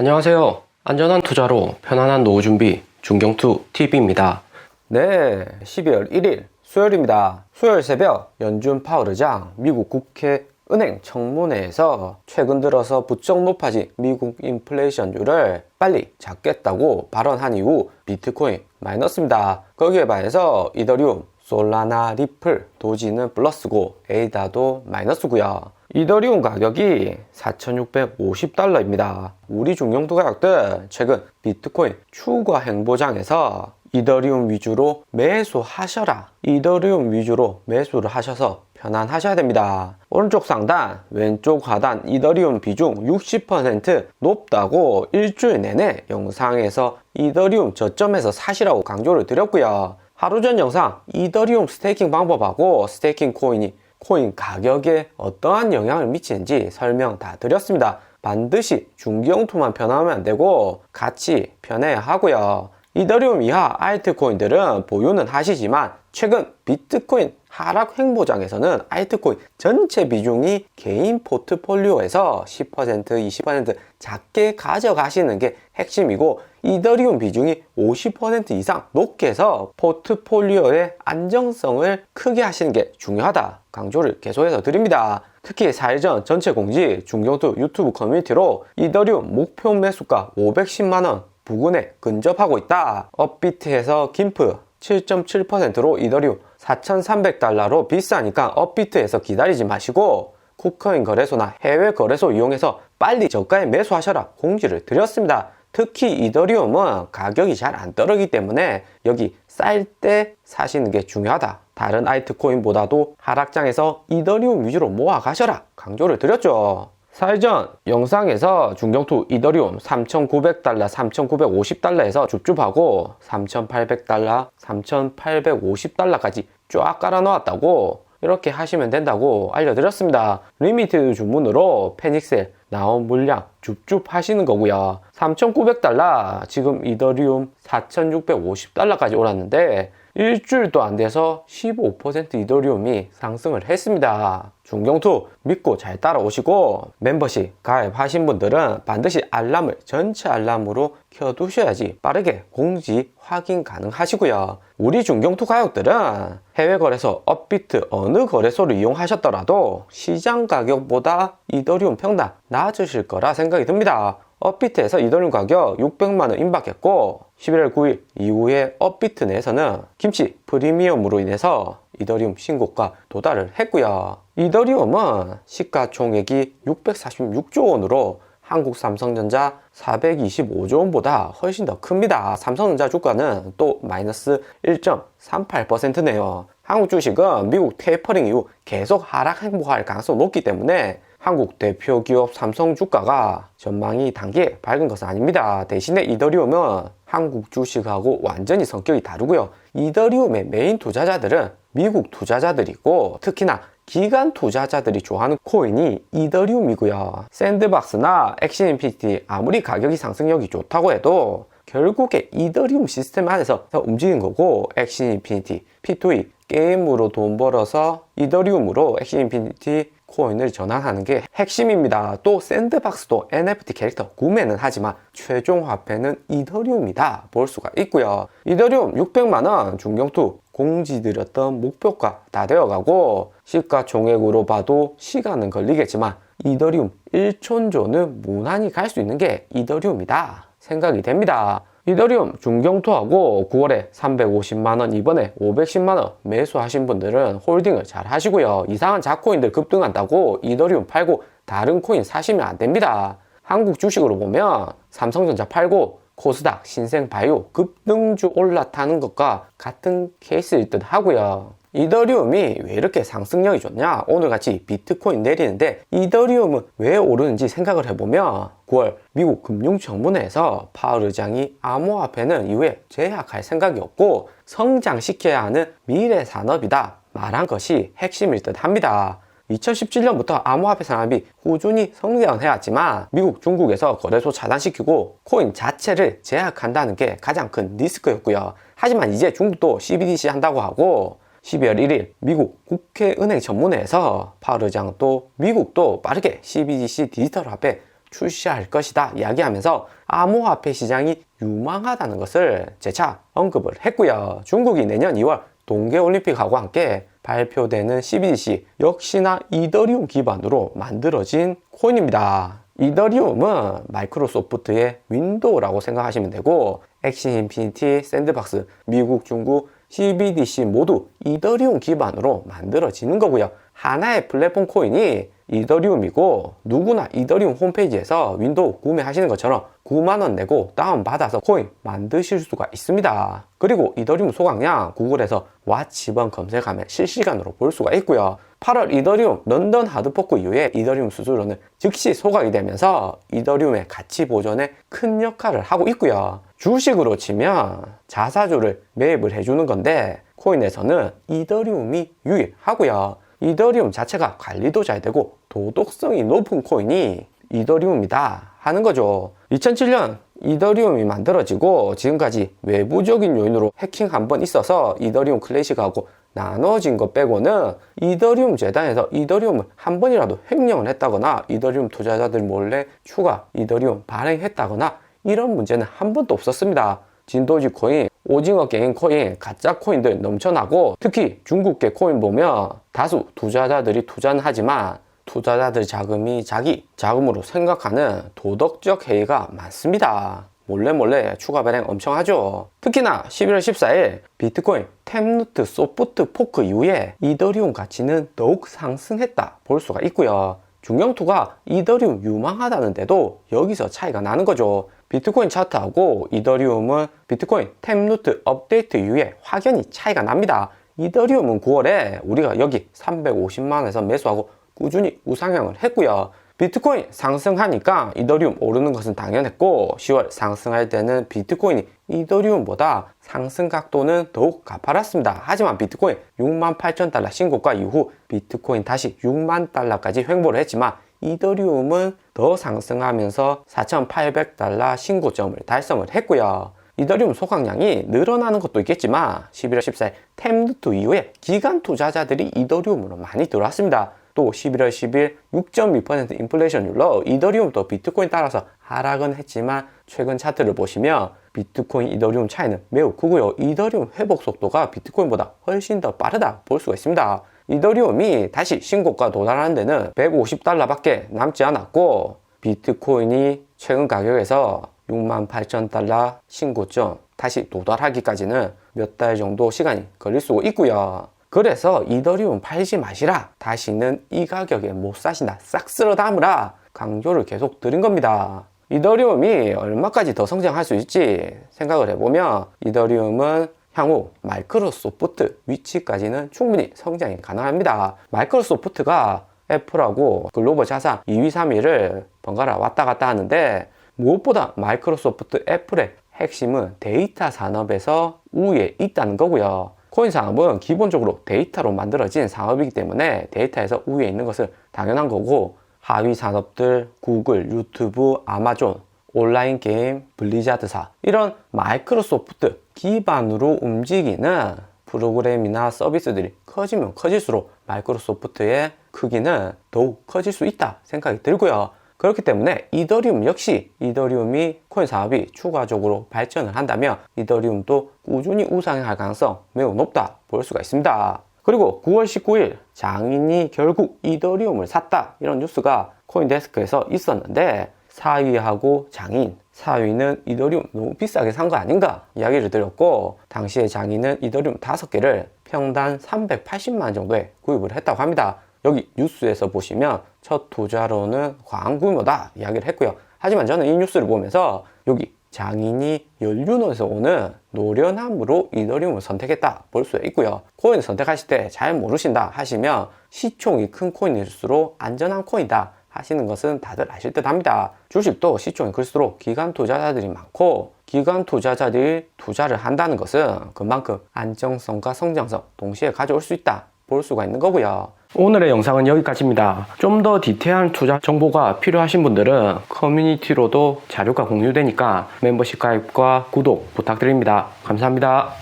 안녕하세요. 안전한 투자로 편안한 노후 준비 중경투 TV입니다. 네, 12월 1일 수요일입니다. 수요일 새벽 연준 파월의장 미국 국회 은행 청문회에서 최근 들어서 부쩍 높아진 미국 인플레이션율을 빨리 잡겠다고 발언한 이후 비트코인 마이너스입니다. 거기에 반해서 이더리움, 솔라나, 리플, 도지는 플러스고 에이다도 마이너스고요. 이더리움 가격이 4,650달러입니다. 우리 중용도 가격들 최근 비트코인 추가 행보장에서 이더리움 위주로 매수하셔라. 이더리움 위주로 매수를 하셔서 편안하셔야 됩니다. 오른쪽 상단, 왼쪽 하단 이더리움 비중 60% 높다고 일주일 내내 영상에서 이더리움 저점에서 사시라고 강조를 드렸고요. 하루 전 영상 이더리움 스테이킹 방법하고 스테이킹 코인이 코인 가격에 어떠한 영향을 미치는지 설명 다 드렸습니다. 반드시 중기용투만 편하면 안 되고 같이 편해야 하고요. 이더리움 이하 알트코인들은 보유는 하시지만 최근 비트코인 하락 행보장에서는 알트코인 전체 비중이 개인 포트폴리오에서 10% 20% 작게 가져가시는 게 핵심이고 이더리움 비중이 50% 이상 높게 해서 포트폴리오의 안정성을 크게 하시는 게 중요하다 강조를 계속해서 드립니다. 특히 4일 전 전체 공지 중경투 유튜브 커뮤니티로 이더리움 목표 매수가 510만원 부근에 근접하고 있다. 업비트에서 김프 7.7%로 이더리움 4,300달러로 비싸니까 업비트에서 기다리지 마시고 쿠커인 거래소나 해외 거래소 이용해서 빨리 저가에 매수하셔라 공지를 드렸습니다. 특히 이더리움은 가격이 잘 안 떨어지기 때문에 여기 쌀 때 사시는 게 중요하다. 다른 알트코인보다도 하락장에서 이더리움 위주로 모아 가셔라 강조를 드렸죠. 사회전 영상에서 중경투 이더리움 3,900달러, 3,950달러에서 줍줍하고 3,800달러, 3,850달러까지 쫙 깔아 놓았다고 이렇게 하시면 된다고 알려드렸습니다. 리미티드 주문으로 페닉셀 나온 물량 줍줍 하시는 거고요. 3,900달러, 지금 이더리움 4,650달러까지 올랐는데 일주일도 안 돼서 15% 이더리움이 상승을 했습니다. 중경투 믿고 잘 따라오시고 멤버십 가입하신 분들은 반드시 알람을 전체 알람으로 켜두셔야지 빠르게 공지 확인 가능하시고요. 우리 중경투 가격들은 해외 거래소 업비트 어느 거래소를 이용하셨더라도 시장 가격보다 이더리움 평단 낮으실 거라 생각이 듭니다. 업비트에서 이더리움 가격 600만원 임박했고 11월 9일 이후에 업비트 내에서는 김치 프리미엄으로 인해서 이더리움 신고가 도달을 했고요. 이더리움은 시가총액이 646조 원으로 한국 삼성전자 425조 원보다 훨씬 더 큽니다. 삼성전자 주가는 또 마이너스 1.38%네요. 한국 주식은 미국 테이퍼링 이후 계속 하락 행보할 가능성이 높기 때문에 한국 대표 기업 삼성 주가가 전망이 단계 밝은 것은 아닙니다. 대신에 이더리움은 한국 주식하고 완전히 성격이 다르고요. 이더리움의 메인 투자자들은 미국 투자자들이고 특히나 기관 투자자들이 좋아하는 코인이 이더리움이고요. 샌드박스나 엑신 인피니티 아무리 가격이 상승력이 좋다고 해도 결국에 이더리움 시스템 안에서 움직이는 거고 엑신 인피니티, P2E 게임으로 돈 벌어서 이더리움으로 엑신 인피니티 코인을 전환하는 게 핵심입니다. 또 샌드박스도 NFT 캐릭터 구매는 하지만 최종 화폐는 이더리움이다 볼 수가 있고요. 이더리움 600만원 중경투 공지드렸던 목표가 다 되어가고 시가총액으로 봐도 시간은 걸리겠지만 이더리움 1촌조는 무난히 갈 수 있는 게 이더리움이다 생각이 됩니다. 이더리움 중경투하고 9월에 350만원 이번에 510만원 매수하신 분들은 홀딩을 잘 하시고요 이상한 자코인들 급등한다고 이더리움 팔고 다른 코인 사시면 안 됩니다 한국 주식으로 보면 삼성전자 팔고 코스닥, 신생바이오 급등주 올라타는 것과 같은 케이스일 듯 하고요 이더리움이 왜 이렇게 상승력이 좋냐? 오늘같이 비트코인 내리는데 이더리움은 왜 오르는지 생각을 해보면 9월 미국 금융청문회에서 파월 의장이 암호화폐는 이후에 제약할 생각이 없고 성장시켜야 하는 미래 산업이다 말한 것이 핵심일 듯 합니다. 2017년부터 암호화폐 산업이 꾸준히 성장을 해왔지만 미국, 중국에서 거래소 차단시키고 코인 자체를 제약한다는 게 가장 큰 리스크였고요. 하지만 이제 중국도 CBDC 한다고 하고 12월 1일 미국 국회 은행 전문회에서 파월 의장 또 미국도 빠르게 CBDC 디지털 화폐 출시할 것이다 이야기하면서 암호화폐 시장이 유망하다는 것을 재차 언급을 했고요. 중국이 내년 2월 동계올림픽하고 함께 발표되는 CBDC 역시나 이더리움 기반으로 만들어진 코인입니다. 이더리움은 마이크로소프트의 윈도우라고 생각하시면 되고 엑시 인피니티, 샌드박스, 미국, 중국, CBDC 모두 이더리움 기반으로 만들어지는 거고요. 하나의 플랫폼 코인이 이더리움이고 누구나 이더리움 홈페이지에서 윈도우 구매하시는 것처럼 9만원 내고 다운받아서 코인 만드실 수가 있습니다. 그리고 이더리움 소각량 구글에서 왓치번 검색하면 실시간으로 볼 수가 있고요. 8월 이더리움 런던 하드포크 이후에 이더리움 수수료는 즉시 소각이 되면서 이더리움의 가치 보존에 큰 역할을 하고 있고요. 주식으로 치면 자사주를 매입을 해주는 건데 코인에서는 이더리움이 유일하고요. 이더리움 자체가 관리도 잘 되고 도덕성이 높은 코인이 이더리움이다 하는 거죠. 2007년 이더리움이 만들어지고 지금까지 외부적인 요인으로 해킹 한 번 있어서 이더리움 클래식하고 나눠진 것 빼고는 이더리움 재단에서 이더리움을 한 번이라도 횡령을 했다거나 이더리움 투자자들 몰래 추가 이더리움 발행했다거나 이런 문제는 한 번도 없었습니다. 진도지 코인, 오징어 게임 코인, 가짜 코인들 넘쳐나고 특히 중국계 코인 보면 다수 투자자들이 투자는 하지만 투자자들 자금이 자기 자금으로 생각하는 도덕적 해이가 많습니다. 몰래 몰래 추가 발행 엄청 하죠. 특히나 11월 14일 비트코인 템루트 소프트 포크 이후에 이더리움 가치는 더욱 상승했다 볼 수가 있고요. 중경투가 이더리움 유망하다는데도 여기서 차이가 나는 거죠. 비트코인 차트하고 이더리움은 비트코인 템루트 업데이트 이후에 확연히 차이가 납니다. 이더리움은 9월에 우리가 여기 350만원에서 매수하고 꾸준히 우상향을 했고요. 비트코인 상승하니까 이더리움 오르는 것은 당연했고 10월 상승할 때는 비트코인이 이더리움보다 상승 각도는 더욱 가파랐습니다. 하지만 비트코인 6만 8천 달러 신고가 이후 비트코인 다시 6만 달러까지 횡보를 했지만 이더리움은 더 상승하면서 4,800달러 신고점을 달성을 했고요. 이더리움 소각량이 늘어나는 것도 있겠지만 11월 14일 템루트 이후에 기간 투자자들이 이더리움으로 많이 들어왔습니다. 또 11월 10일 6.2% 인플레이션율로 이더리움도 비트코인 따라서 하락은 했지만 최근 차트를 보시면 비트코인 이더리움 차이는 매우 크고요. 이더리움 회복 속도가 비트코인보다 훨씬 더 빠르다 볼 수가 있습니다. 이더리움이 다시 신고가 도달하는 데는 150달러밖에 남지 않았고 비트코인이 최근 가격에서 68,000달러 신고점 다시 도달하기까지는 몇 달 정도 시간이 걸릴 수 있고요. 그래서 이더리움 팔지 마시라. 다시는 이 가격에 못 사신다. 싹 쓸어 담으라. 강조를 계속 드린 겁니다. 이더리움이 얼마까지 더 성장할 수 있지 생각을 해보면 이더리움은 향후 마이크로소프트 위치까지는 충분히 성장이 가능합니다. 마이크로소프트가 애플하고 글로벌 자산 2위, 3위를 번갈아 왔다 갔다 하는데 무엇보다 마이크로소프트 애플의 핵심은 데이터 산업에서 우위에 있다는 거고요. 코인 산업은 기본적으로 데이터로 만들어진 산업이기 때문에 데이터에서 우위에 있는 것은 당연한 거고 하위 산업들 구글, 유튜브, 아마존, 온라인 게임, 블리자드사 이런 마이크로소프트 기반으로 움직이는 프로그램이나 서비스들이 커지면 커질수록 마이크로소프트의 크기는 더욱 커질 수 있다 생각이 들고요. 그렇기 때문에 이더리움 역시 이더리움이 코인 사업이 추가적으로 발전을 한다면 이더리움도 꾸준히 우상할 가능성 매우 높다 볼 수가 있습니다. 그리고 9월 19일 장인이 결국 이더리움을 샀다 이런 뉴스가 코인데스크에서 있었는데 사위하고 장인 사위는 이더리움 너무 비싸게 산 거 아닌가 이야기를 드렸고 당시에 장인은 이더리움 5개를 평당 380만 정도에 구입을 했다고 합니다. 여기 뉴스에서 보시면 첫 투자로는 광구모다 이야기를 했고요. 하지만 저는 이 뉴스를 보면서 여기 장인이 연륜에서 오는 노련함으로 이더리움을 선택했다 볼 수 있고요. 코인을 선택하실 때 잘 모르신다 하시면 시총이 큰 코인일수록 안전한 코인이다 하시는 것은 다들 아실 듯 합니다. 주식도 시총이 클수록 기관 투자자들이 많고 기관 투자자들이 투자를 한다는 것은 그만큼 안정성과 성장성 동시에 가져올 수 있다 볼 수가 있는 거고요. 오늘의 영상은 여기까지입니다. 좀 더 디테일한 투자 정보가 필요하신 분들은 커뮤니티로도 자료가 공유되니까 멤버십 가입과 구독 부탁드립니다. 감사합니다.